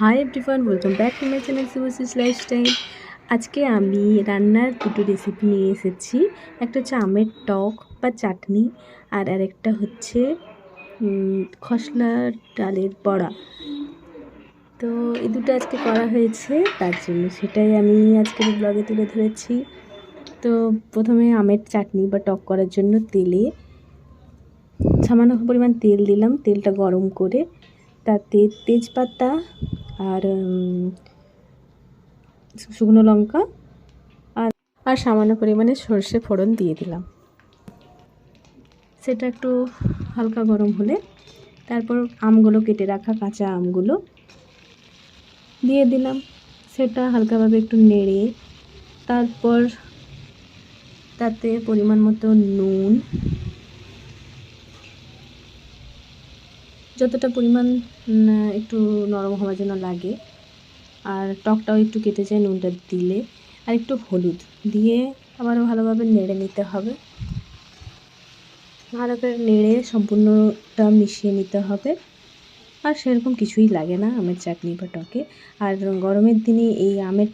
Hi everyone welcome back to my channel Subhashis lifestyle আজকে আমি রান্নার দুটো রেসিপি নিয়ে এসেছি। একটা হচ্ছে আমের টক বা চাটনি, আর আরেকটা হচ্ছে খসলার ডালের বড়া। তো এই দুটো আজকে করা হয়েছে, তার জন্য সেটাই আমি আজকের ব্লগে তুলে ধরেছি। তো প্রথমে আমের চাটনি বা টক করার জন্য তেলে সামান্য পরিমাণ তেল দিলাম, তেলটা গরম করে। তাতে তেজপাতা আর শুকনো লঙ্কা আর আর সামান্য পরিমাণে সর্ষে ফোড়ন দিয়ে দিলাম। সেটা একটু হালকা গরম হলে তারপর আমগুলো কেটে রাখা কাঁচা আমগুলো দিয়ে দিলাম। সেটা হালকাভাবে একটু নেড়ে তারপর তাতে পরিমাণ মতো নুন যতটা পরিমাণ একটু নরম হওয়ার জন্য লাগে। আর টকটাও একটু কেটে যায়, নুনটা দিলে। আর একটু হলুদ দিয়ে আবারও ভালোভাবে নেড়ে নিতে হবে। ভালো করে নেড়ে সম্পূর্ণটা মিশিয়ে নিতে হবে। আর সেরকম কিছুই লাগে না আমের চাটনি বা টকে। আর গরমের দিনে এই আমের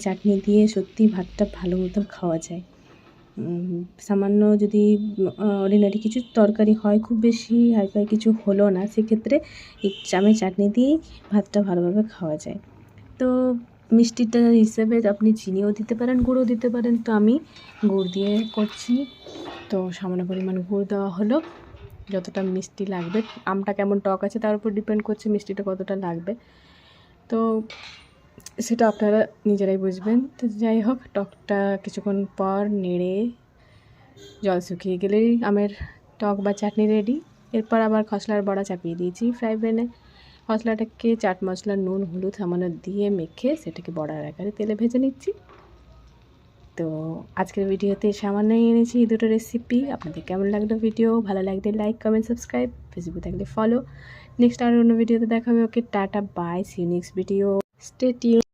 চাটনি দিয়ে সত্যি ভাতটা ভালো মতন খাওয়া যায়। সামান্য যদি অর্ডিনারি কিছু তরকারি হয়, খুব বেশি হাইফাই কিছু হলো না, সেক্ষেত্রে এই চামের চাটনি দিয়েই ভাতটা ভালোভাবে খাওয়া যায়। তো মিষ্টিটা হিসেবে আপনি চিনিও দিতে পারেন গুঁড়ও দিতে পারেন। তো আমি গুড় দিয়ে করছি। তো সামান্য পরিমাণ গুড় দেওয়া হলো। যতটা মিষ্টি লাগবে, আমটা কেমন টক আছে তার উপর ডিপেন্ড করছে মিষ্টিটা কতটা লাগবে। তো সেটা আপনারা নিজেরাই বুঝবেন। তো যাই হোক, টকটা কিছুক্ষণ পর নেড়ে জল শুকিয়ে গেলেই আমের টক বা চাটনি রেডি এরপর আবার খসলার বড়া চাপিয়ে দিয়েছি ফ্রাই প্যানে খসলাটাকে চাট মশলা নুন, হলুদ, সামান্য দিয়ে মেখে সেটাকে বড়ার আকারে তেলে ভেজে নিচ্ছি। তো আজকের ভিডিওতে সামান্যই এনেছি এই দুটো রেসিপি আপনাদের কেমন লাগল ভিডিও ভালো লাগলে লাইক কমেন্ট সাবস্ক্রাইব ফেসবুকে থাকলে ফলো নেক্সট আর অন্য ভিডিওতে দেখা হবে okay, tata bye see next video stay tune